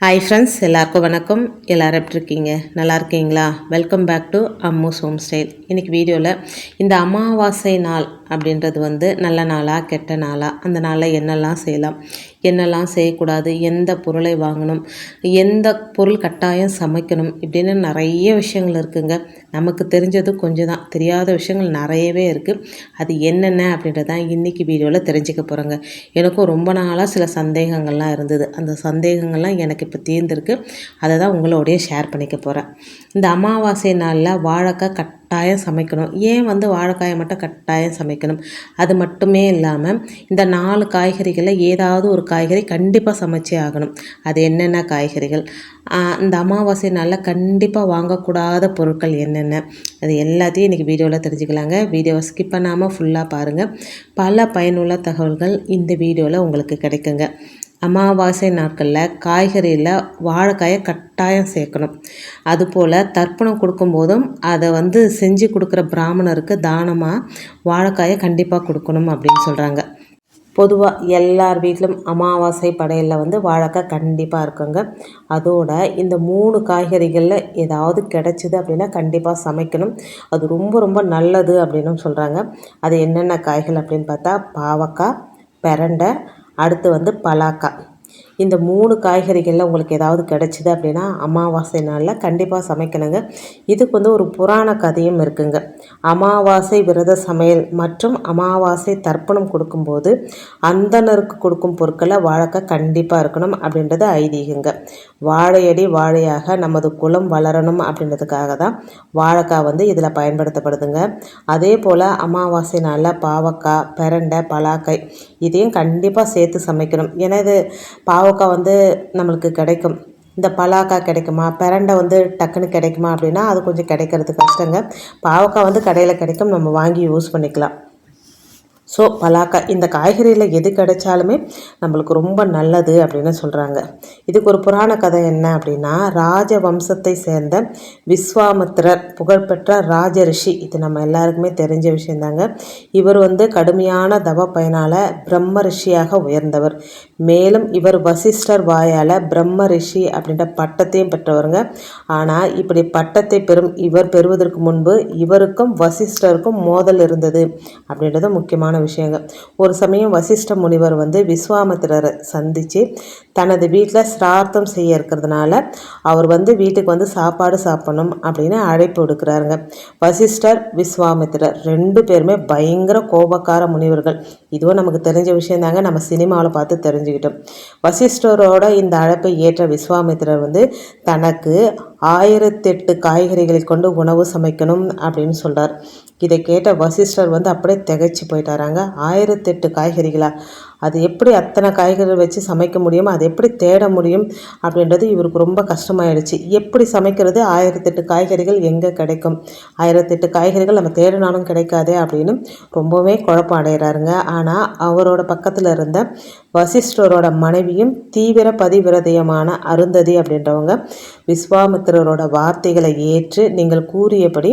Hi friends எல்லாருக்கும் வணக்கம். எல்லோரும் எப்படி இருக்கீங்க? நல்லா இருக்கீங்களா? Welcome back to Ammu's home style இன்றைக்கி வீடியோவில் இந்த அமாவாசை நாள் அப்படின்றது வந்து நல்ல நாளாக கெட்ட நாளாக அந்த நாளில் என்னெல்லாம் செய்யலாம் என்னெல்லாம் செய்யக்கூடாது எந்த பொருளை வாங்கணும் எந்த பொருள் கட்டாயம் சமைக்கணும் இப்படின்னு நிறைய விஷயங்கள் இருக்குங்க. நமக்கு தெரிஞ்சது கொஞ்சம் தான் தெரியாத விஷயங்கள் நிறையவே இருக்குது அது என்னென்ன அப்படின்றது தான் இன்றைக்கி வீடியோவில் தெரிஞ்சுக்க போகிறோங்க எனக்கும் ரொம்ப நாளாக சில சந்தேகங்கள்லாம் இருந்தது. அந்த சந்தேகங்கள்லாம் எனக்கு இப்போ தீர்ந்துருக்கு. அதை தான் உங்களோடய ஷேர் பண்ணிக்க போகிறேன் இந்த அமாவாசை நாளில் வாழைக்காய் கட் கட்டாயம் சமைக்கணும். ஏன் வந்து வாழைக்காயை மட்டும் கட்டாயம் சமைக்கணும்? அது மட்டுமே இல்லாமல் இந்த நாலு காய்கறிகளை ஏதாவது ஒரு காய்கறி கண்டிப்பாக சமைச்சே ஆகணும். அது என்னென்ன காய்கறிகள்? இந்த அமாவாசை நாளில் கண்டிப்பாக வாங்கக்கூடாத பொருட்கள் என்னென்ன? அது எல்லாத்தையும் இன்றைக்கி வீடியோவில் தெரிஞ்சுக்கலாங்க. வீடியோவை ஸ்கிப் பண்ணாமல் ஃபுல்லாக பாருங்கள் பல பயனுள்ள தகவல்கள் இந்த வீடியோவில் உங்களுக்கு கிடைக்குங்க. அமாவாசை நாட்களில் காய்கறியில் வாழைக்காயை கட்டாயம் சேர்க்கணும். அதுபோல் தர்ப்பணம் கொடுக்கும்போதும் அதை வந்து செஞ்சு கொடுக்குற பிராமணருக்கு தானமாக வாழைக்காயை கண்டிப்பாக கொடுக்கணும் அப்படின்னு சொல்கிறாங்க பொதுவாக எல்லார் வீட்டிலும் அமாவாசை படையலில் வந்து வாழைக்காய் கண்டிப்பாக இருக்குங்க. அதோட இந்த மூணு காய்கறிகளில் ஏதாவது கிடச்சிது அப்படின்னா கண்டிப்பாக சமைக்கணும். அது ரொம்ப ரொம்ப நல்லது அப்படின்னும் சொல்கிறாங்க அது என்னென்ன காய்கள் அப்படின்னு பார்த்தா பாவக்காய் பெரண்டை அடுத்து வந்து பலாக்கா. இந்த மூணு காய்கறிகளில் உங்களுக்கு ஏதாவது கிடச்சிது அப்படின்னா அமாவாசை நாளில் கண்டிப்பாக சமைக்கணுங்க. இதுக்கு வந்து ஒரு புராண கதையும் இருக்குங்க. அமாவாசை விரத சமையல் மற்றும் அமாவாசை தர்ப்பணம் கொடுக்கும்போது அந்தனருக்கு கொடுக்கும் பொருட்களை வாழைக்காய் கண்டிப்பாக இருக்கணும் அப்படின்றது ஐதீகங்க. வாழையடி வாழையாக நமது குலம் வளரணும் அப்படின்றதுக்காக தான் வாழைக்காய் வந்து இதில் பயன்படுத்தப்படுதுங்க. அதே போல் அமாவாசை நாளில் பாவக்காய் பெரண்டை பலாக்காய் இதையும் கண்டிப்பாக சேர்த்து சமைக்கணும். ஏன்னா இது பாவ பாவக்காய் வந்து நம்மளுக்கு கிடைக்கும். இந்த பலாக்காய் கிடைக்குமா? பிரண்டை வந்து டக்குன்னு கிடைக்குமா அப்படின்னா அது கொஞ்சம் கிடைக்கிறது கஷ்டங்க. பாவக்காய் வந்து கடையில் கிடைக்கும். நம்ம வாங்கி யூஸ் பண்ணிக்கலாம். ஸோ பலாக்காய் இந்த காய்கறியில் எது கிடைச்சாலுமே நம்மளுக்கு ரொம்ப நல்லது அப்படின்னு சொல்கிறாங்க இதுக்கு ஒரு புராண கதை என்ன அப்படின்னா ராஜ வம்சத்தை சேர்ந்த விஸ்வாமித்திரர் புகழ்பெற்ற ராஜ ரிஷி இது நம்ம எல்லாருக்குமே தெரிஞ்ச விஷயந்தாங்க. இவர் வந்து கடுமையான தவ பயனால் பிரம்ம ரிஷியாக உயர்ந்தவர். மேலும் இவர் வசிஷ்டர் வாயால் பிரம்ம ரிஷி அப்படின்ற பட்டத்தையும் பெற்றவருங்க. ஆனால் இப்படி பட்டத்தை பெறும் இவர் பெறுவதற்கு முன்பு இவருக்கும் வசிஷ்டருக்கும் மோதல் இருந்தது அப்படின்றது முக்கியமான முக்கியமான விஷயங்கள் ஒரு சமயம் வசிஷ்ட முனிவர் வந்து விஸ்வாமித்திரரை சந்தித்து தனது வீட்டில் சிரார்த்தம் செய்ய இருக்கிறதுனால அவர் வந்து வீட்டுக்கு வந்து சாப்பாடு சாப்பிடணும் அப்படின்னு அழைப்பு விடுக்கிறாருங்க. வசிஷ்டர் விஸ்வாமித்திரர் ரெண்டு பேருமே பயங்கர கோபக்கார முனிவர்கள். இதுவும் நமக்கு தெரிஞ்ச விஷயம் தாங்க நம்ம சினிமாவில் பார்த்து தெரிஞ்சுக்கிட்டோம். வசிஷ்டரோட இந்த அழைப்பை ஏற்ற விஸ்வாமித்திரர் வந்து தனக்கு ஆயிரத்தெட்டு காய்கறிகளை கொண்டு உணவு சமைக்கணும் அப்படின்னு சொல்கிறார் இதை கேட்ட வசிஷ்டர் வந்து அப்படியே திகைச்சு போயிட்டாராங்க. ஆயிரத்தெட்டு காய்கறிகளா? அது எப்படி அத்தனை காய்கறிகள் வச்சு சமைக்க முடியும் அது எப்படி தேட முடியும் அப்படின்றது இவருக்கு ரொம்ப கஷ்டமாயிடுச்சு. எப்படி சமைக்கிறது? ஆயிரத்தெட்டு காய்கறிகள் எங்கே கிடைக்கும்? ஆயிரத்தெட்டு காய்கறிகள் நம்ம தேடினாலும் கிடைக்காதே அப்படின்னு ரொம்பவே குழப்பம் அடைகிறாருங்க ஆனால் அவரோட பக்கத்தில் இருந்த வசிஷ்டரோட மனைவியும் தீவிர பதிவிரதயமான அருந்ததி அப்படின்றவங்க விஸ்வாமித்திரரோட வார்த்தைகளை ஏற்று நீங்கள் கூறியபடி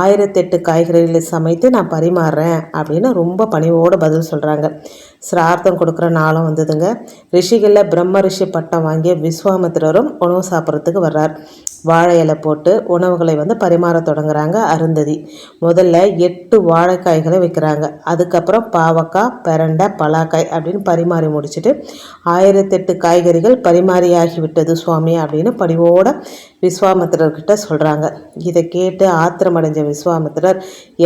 ஆயிரத்தெட்டு காய்கறிகளை சமைத்து நான் பரிமாறுறேன் அப்படின்னு ரொம்ப பணிவோடு பதில் சொல்கிறாங்க சிரார்த்தம் கொடுக்குற நாளும் வந்ததுங்க. ரிஷிகளில் பிரம்ம ரிஷி பட்டம் வாங்கிய விஸ்வாமித்திரரும் உணவு சாப்பிட்றதுக்கு வர்றார். வாழை இலை போட்டு உணவுகளை வந்து பரிமாற தொடங்குறாங்க அருந்ததி. முதல்ல எட்டு வாழைக்காய்களை வைக்கிறாங்க அதுக்கப்புறம் பாவக்காய் பெரண்டை பலாக்காய் அப்படின்னு பரிமாறி முடிச்சுட்டு ஆயிரத்தெட்டு காய்கறிகள் பரிமாறியாகி விட்டது சுவாமி அப்படின்னு படிவோட விஸ்வாமித்திரர்கிட்ட சொல்கிறாங்க இதை கேட்டு ஆத்திரமடைஞ்ச விஸ்வாமித்திரர்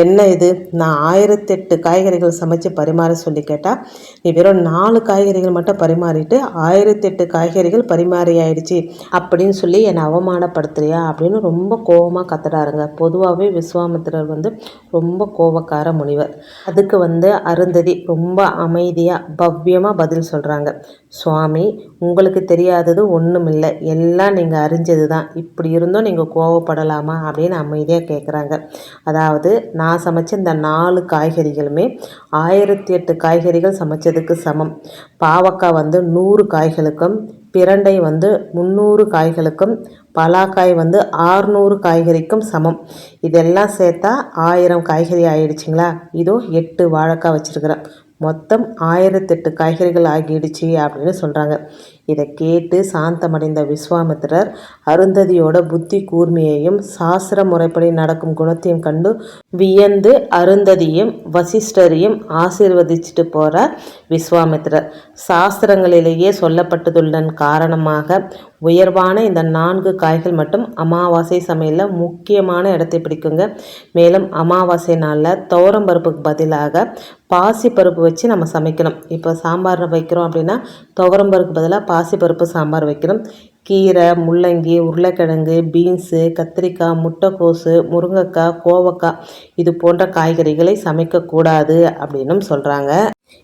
என்ன இது? நான் ஆயிரத்தெட்டு காய்கறிகள் சமைச்சு பரிமாற சொல்லி கேட்டால் நீ வெறும் நாலு காய்கறிகள் மட்டும் பரிமாறிட்டு ஆயிரத்தெட்டு காய்கறிகள் பரிமாறி ஆயிடுச்சு அப்படின்னு சொல்லி என்னை அவமானப்படுத்துறியா? அப்படின்னு ரொம்ப கோபமாக கத்துறாருங்க. பொதுவாகவே விஸ்வாமித்திரர் வந்து ரொம்ப கோபக்கார முனிவர். அதுக்கு வந்து அருந்ததி ரொம்ப அமைதியாக பவ்யமாக பதில் சொல்கிறாங்க சுவாமி உங்களுக்கு தெரியாதது ஒன்றும் இல்லை எல்லாம் நீங்கள் அறிஞ்சது தான் இப்படி இருந்தும் நீங்கள் கோவப்படலாமா அப்படின்னு அமைதியாக கேட்குறாங்க அதாவது நான் சமைச்ச இந்த நாலு காய்கறிகளுமே ஆயிரத்தி எட்டு காய்கறிகள் சமைச்சதுக்கு சமம். பாவக்காய் வந்து நூறு காய்களுக்கும் பிரண்டை வந்து முந்நூறு காய்களுக்கும் பலாக்காய் வந்து ஆறுநூறு காய்கறிக்கும் சமம். இதெல்லாம் சேர்த்தா ஆயிரம் காய்கறி ஆயிடுச்சுங்களா? இதோ எட்டு வாழைக்காய் வச்சுருக்கிறேன். மொத்தம் ஆயிரத்தெட்டு காய்கறிகள் ஆகிடுச்சு அப்படின்னு சொல்கிறாங்க இதை கேட்டு சாந்தமடைந்த விஸ்வாமித்திரர் அருந்ததியோட புத்தி கூர்மையையும் சாஸ்திர முறைப்படி நடக்கும் குணத்தையும் கண்டு வியந்து அருந்ததியும் வசிஷ்டரையும் ஆசீர்வதிச்சுட்டு போகிறார் விஸ்வாமித்திரர். சாஸ்திரங்களிலேயே சொல்லப்பட்டதுள்ளன் காரணமாக உயர்வான இந்த நான்கு காய்கள் மட்டும் அமாவாசை சமையலில் முக்கியமான இடத்தை பிடிக்குங்க. மேலும் அமாவாசை நாளில் துவரம் பருப்புக்கு பதிலாக பாசி பருப்பு வச்சு நம்ம சமைக்கணும். இப்போ சாம்பார் வைக்கிறோம் அப்படின்னா துவரம் பருப்புக்கு பதிலாக பாசி பருப்பு சாம்பார் வைக்கணும். கீரை முள்ளங்கி உருளைக்கிழங்கு பீன்ஸு கத்திரிக்காய் முட்டைக்கோசு முருங்கைக்காய் கோவக்காய் இது போன்ற காய்கறிகளை சமைக்கக்கூடாது அப்படின்னும் சொல்கிறாங்க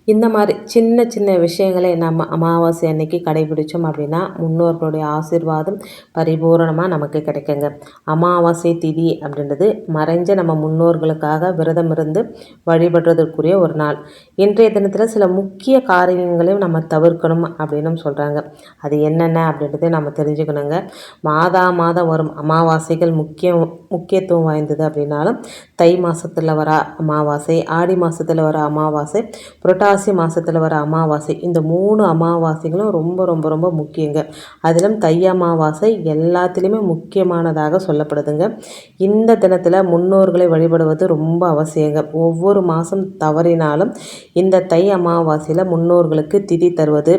இந்த மாதிரி சின்ன சின்ன விஷயங்களை நம்ம அமாவாசை அன்னைக்கு கடைபிடித்தோம் அப்படின்னா முன்னோர்களுடைய ஆசீர்வாதம் பரிபூரணமாக நமக்கு கிடைக்குங்க. அமாவாசை திதி அப்படின்றது மறைஞ்ச நம்ம முன்னோர்களுக்காக விரதம் இருந்து வழிபடுறதற்குரிய ஒரு நாள். இன்றைய தினத்தில் சில முக்கிய காரியங்களையும் நம்ம தவிர்க்கணும் அப்படின்னு சொல்கிறாங்க அது என்னென்ன அப்படின்றத நம்ம தெரிஞ்சுக்கணுங்க. மாதா மாதம் வரும். அமாவாசைகள் முக்கியம் முக்கியத்துவம் வாய்ந்தது அப்படின்னாலும் தை மாதத்தில் வர அமாவாசை ஆடி மாதத்தில் வர அமாவாசை புரட்டாசி மாதத்தில் வர அமாவாசை இந்த மூணு அமாவாசைகளும் ரொம்ப ரொம்ப ரொம்ப முக்கியங்க. அதிலும் தை அமாவாசை எல்லாத்துலேயுமே முக்கியமானதாக சொல்லப்படுதுங்க. இந்த தினத்தில் முன்னோர்களை வழிபடுவது ரொம்ப அவசியங்க. ஒவ்வொரு மாதம் தவறினாலும் இந்த தை அமாவாசையில் முன்னோர்களுக்கு திதி தருவது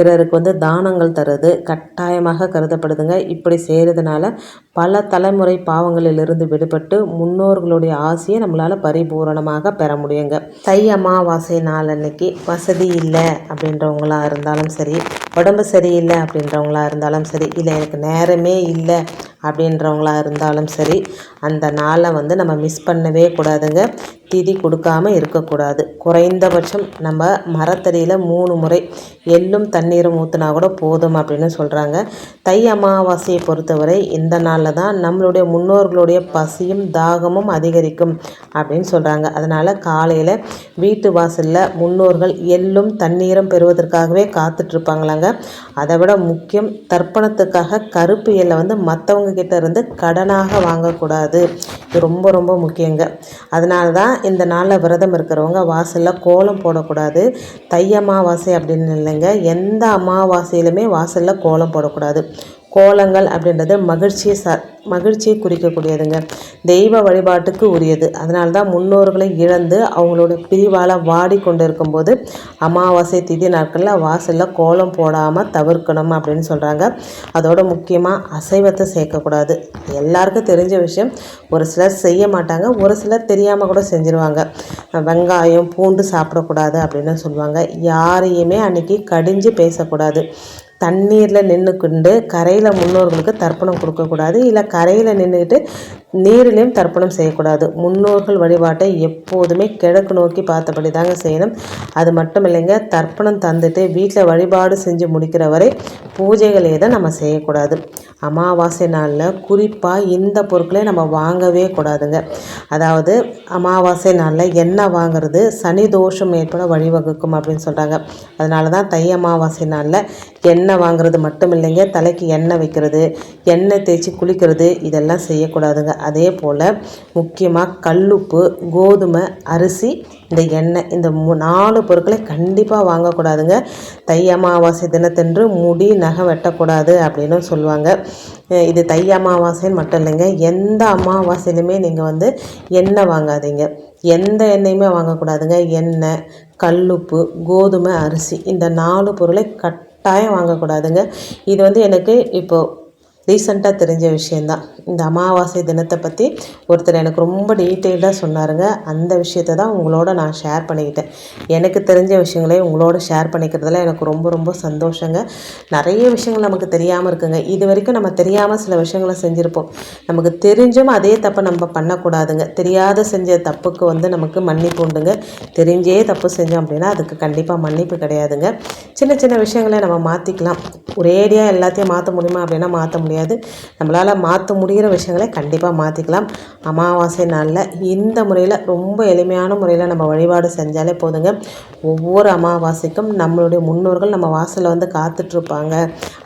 பிறருக்கு வந்து தானங்கள் தருவது கட்டாயமாக கருதப்படுதுங்க. இப்படி செய்கிறதுனால பல தலைமுறை பாவங்களிலிருந்து விடுபட்டு முன்னோர்களுடைய ஆசையை நம்மளால் பரிபூரணமாக பெற முடியுங்க. தை அமாவாசை நாள் அன்னைக்கு வசதி இல்லை அப்படின்றவங்களாக இருந்தாலும் சரி உடம்பு சரியில்லை அப்படின்றவங்களா இருந்தாலும் சரி இல்லை எனக்கு நேரமே இல்லை அப்படின்றவங்களா இருந்தாலும் சரி அந்த நாளை வந்து நம்ம மிஸ் பண்ணவே கூடாதுங்க. திதி கொடுக்காம இருக்கக்கூடாது. குறைந்தபட்சம் நம்ம மரத்தடியில் மூணு முறை எள்ளும் தண்ணீரும் ஊற்றினா கூட போதும் அப்படின்னு சொல்கிறாங்க தை அமாவாசையை பொறுத்தவரை இந்த நாளில் தான் நம்மளுடைய முன்னோர்களுடைய பசியும் தாகமும் அதிகரிக்கும் அப்படின்னு சொல்கிறாங்க அதனால் காலையில் வீட்டு வாசலில் முன்னோர்கள் எள்ளும் தண்ணீரும் பெறுவதற்காகவே காத்துட்ருப்பாங்களாங்க அதை விட முக்கியம் தர்ப்பணத்துக்காக கருப்பு எல்லை வந்து மற்றவங்க கிட்ட இருந்து கடனாக வாங்கக்கூடாது. இது ரொம்ப ரொம்ப முக்கியங்க. அதனால தான் இந்த நாளில் விரதம் இருக்கிறவங்க வாசலில் கோலம் போடக்கூடாது. தை அமாவாசை அப்படின்னு இல்லைங்க. எந்த அமாவாசையிலுமே வாசலில் கோலம் போடக்கூடாது. கோலங்கள் அப்படின்றது மகிழ்ச்சியை ச மகிழ்ச்சியை குறிக்கக்கூடியதுங்க. தெய்வ வழிபாட்டுக்கு உரியது. அதனால தான் முன்னோர்களை இழந்து அவங்களோட பிரிவால் வாடி கொண்டு இருக்கும்போது அமாவாசை திதி நாட்களில் வாசலில் கோலம் போடாமல் தவிர்க்கணும் அப்படின்னு சொல்கிறாங்க அதோட முக்கியமாக அசைவத்தை சேர்க்கக்கூடாது. எல்லாருக்கும் தெரிஞ்ச விஷயம் ஒரு சிலர் செய்ய மாட்டாங்க ஒரு சிலர் தெரியாமல் கூட செஞ்சுருவாங்க. வெங்காயம் பூண்டு சாப்பிடக்கூடாது அப்படின்னு சொல்லுவாங்க. யாரையுமே அன்றைக்கி கடிஞ்சு பேசக்கூடாது. தண்ணீரில் நின்றுக்கொண்டு கரையில் முன்னோர்களுக்கு தர்ப்பணம் கொடுக்கக்கூடாது. இல்லை கரையில் நின்றுக்கிட்டு நீரிலையும் தர்ப்பணம் செய்யக்கூடாது. முன்னோர்கள் வழிபாட்டை எப்போதுமே கிழக்கு நோக்கி பார்த்தபடி தாங்க செய்யணும். அது மட்டும் இல்லைங்க தர்ப்பணம் தந்துட்டு வீட்டில் வழிபாடு செஞ்சு முடிக்கிற வரை பூஜைகள் எதை நம்ம செய்யக்கூடாது. அமாவாசை நாளில் குறிப்பாக இந்த பொருட்களை நம்ம வாங்கவே கூடாதுங்க. அதாவது அமாவாசை நாளில் என்ன வாங்குறது சனி தோஷம் ஏற்பட வழிவகுக்கும் அப்படின்னு சொல்கிறாங்க அதனால தான் தை அமாவாசை நாளில் என்ன எண்ணெய் வாங்குறது மட்டும் இல்லைங்க தலைக்கு எண்ணெய் வைக்கிறது எண்ணெய் தேய்ச்சி குளிக்கிறது இதெல்லாம் செய்யக்கூடாதுங்க. அதே போல் முக்கியமாக கல்லுப்பு கோதுமை அரிசி இந்த எண்ணெய் இந்த மூ நாலு பொருட்களை கண்டிப்பாக வாங்கக்கூடாதுங்க. தை அமாவாசை தினத்தன்று முடி நகை வெட்டக்கூடாது அப்படின்னு சொல்லுவாங்க. இது தை அமாவாசைன்னு மட்டும் இல்லைங்க. எந்த அமாவாசையிலுமே நீங்கள் வந்து எண்ணெய் வாங்காதீங்க. எந்த எண்ணெயுமே வாங்கக்கூடாதுங்க. எண்ணெய் கல்லுப்பு கோதுமை அரிசி இந்த நாலு பொருளை கட்டாயம் வாங்கக்கூடாதுங்க. இது வந்து எனக்கு இப்போது ரீசண்டாக தெரிஞ்ச விஷயந்தான் இந்த அமாவாசை தினத்தை பற்றி ஒருத்தர் எனக்கு ரொம்ப டீட்டெயில்டாக சொன்னாருங்க. அந்த விஷயத்தை தான் உங்களோட நான் ஷேர் பண்ணிக்கிட்டேன். எனக்கு தெரிஞ்ச விஷயங்களே உங்களோட ஷேர் பண்ணிக்கிறதுல எனக்கு ரொம்ப ரொம்ப சந்தோஷங்க. நிறைய விஷயங்கள் நமக்கு தெரியாமல் இருக்குங்க. இது வரைக்கும் நம்ம தெரியாமல் சில விஷயங்களை செஞ்சுருப்போம். நமக்கு தெரிஞ்சும் அதே தப்பை நம்ம பண்ணக்கூடாதுங்க. தெரியாத செஞ்ச தப்புக்கு வந்து நமக்கு மன்னிப்பு உண்டுங்க. தெரிஞ்சே தப்பு செஞ்சோம் அப்படின்னா அதுக்கு கண்டிப்பாக மன்னிப்பு கிடையாதுங்க. சின்ன சின்ன விஷயங்களை நம்ம மாற்றிக்கலாம் ஒரேடியாக எல்லாத்தையும் மாற்ற முடியுமா அப்படின்னா மாற்ற முடியாது. கிடையாது நம்மளால் மாற்ற முடிகிற விஷயங்களை கண்டிப்பாக மாற்றிக்கலாம் அமாவாசை நாளில் இந்த முறையில் ரொம்ப எளிமையான முறையில் நம்ம வழிபாடு செஞ்சாலே போதுங்க. ஒவ்வொரு அமாவாசைக்கும் நம்மளுடைய முன்னோர்கள் நம்ம வாசலில் வந்து காத்துட்ருப்பாங்க.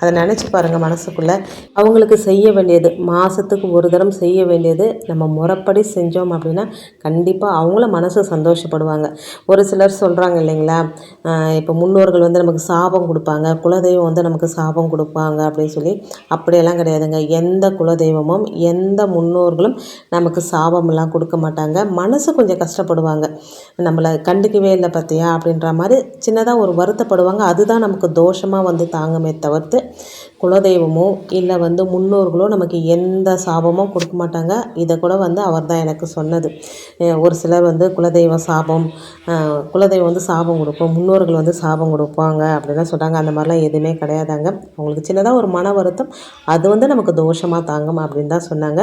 அதை நினச்சி பாருங்கள் மனசுக்குள்ளே. அவங்களுக்கு செய்ய வேண்டியது மாதத்துக்கு ஒரு தரம் செய்ய வேண்டியது நம்ம முறைப்படி செஞ்சோம் அப்படின்னா கண்டிப்பாக அவங்களும் மனசு சந்தோஷப்படுவாங்க. ஒரு சிலர் சொல்கிறாங்க இல்லைங்களா? இப்போ முன்னோர்கள் வந்து நமக்கு சாபம் கொடுப்பாங்க. குலதெய்வம் வந்து நமக்கு சாபம் கொடுப்பாங்க அப்படின்னு சொல்லி அப்படியெல்லாம் கிடையாதுங்க. எந்த குலதெய்வமும் எந்த முன்னோர்களும் நமக்கு சாபமெல்லாம் கொடுக்க மாட்டாங்க. மனசு கொஞ்சம் கஷ்டப்படுவாங்க. நம்மளை கண்டுக்கவே இல்லை பார்த்தியா? அப்படின்ற மாதிரி சின்னதாக ஒரு வருத்தப்படுவாங்க. அதுதான் நமக்கு தோஷமாக வந்து தாங்குமே தவிர்த்து குலதெய்வமோ இல்லை வந்து முன்னோர்களோ நமக்கு எந்த சாபமும் கொடுக்க மாட்டாங்க. இதை கூட வந்து அவர் தான் எனக்கு சொன்னது. ஒரு சிலர் வந்து குலதெய்வ சாபம் குலதெய்வம் வந்து சாபம் கொடுப்போம் முன்னோர்கள் வந்து சாபம் கொடுப்பாங்க அப்படின்லாம் சொல்கிறாங்க அந்த மாதிரிலாம் எதுவுமே கிடையாதாங்க. அவங்களுக்கு சின்னதாக ஒரு மன வருத்தம். அது வந்து நமக்கு தோஷமாக தாங்கும் அப்படின்னு தான் சொன்னாங்க.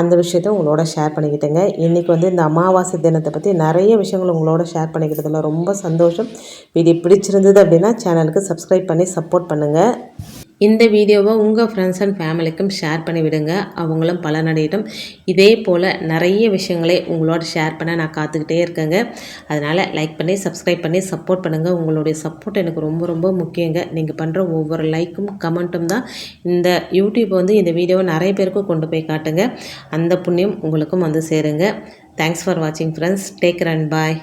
அந்த விஷயத்த உங்களோட ஷேர் பண்ணிக்கிட்டேங்க. இன்றைக்கி வந்து இந்த அமாவாசை தினத்தை பற்றி நிறைய விஷயங்கள் உங்களோட ஷேர் பண்ணிக்கிட்டதில் ரொம்ப சந்தோஷம். வீடியோ பிடிச்சிருந்தது அப்படின்னா சேனலுக்கு சப்ஸ்கிரைப் பண்ணி சப்போர்ட் பண்ணுங்கள் இந்த வீடியோவை உங்கள் ஃப்ரெண்ட்ஸ் அண்ட் ஃபேமிலிக்கும் ஷேர் பண்ணிவிடுங்க. அவங்களும் பலனடையட்டும். இதே போல் நிறைய விஷயங்களை உங்களோட ஷேர் பண்ண நான் காத்துக்கிட்டே இருக்கேங்க. அதனால் லைக் பண்ணி சப்ஸ்கிரைப் பண்ணி சப்போர்ட் பண்ணுங்கள் உங்களுடைய சப்போர்ட் எனக்கு ரொம்ப ரொம்ப முக்கியங்க. நீங்கள் பண்ணுற ஒவ்வொரு லைக்கும் கமெண்ட்டும் தான் இந்த யூடியூப் வந்து இந்த வீடியோவை நிறைய பேருக்கு கொண்டு போய் காட்டுங்க. அந்த புண்ணியம் உங்களுக்கும் வந்து சேருங்க. தேங்க்ஸ் ஃபார் வாட்சிங் ஃப்ரெண்ட்ஸ் டேக் அண்ட் பாய்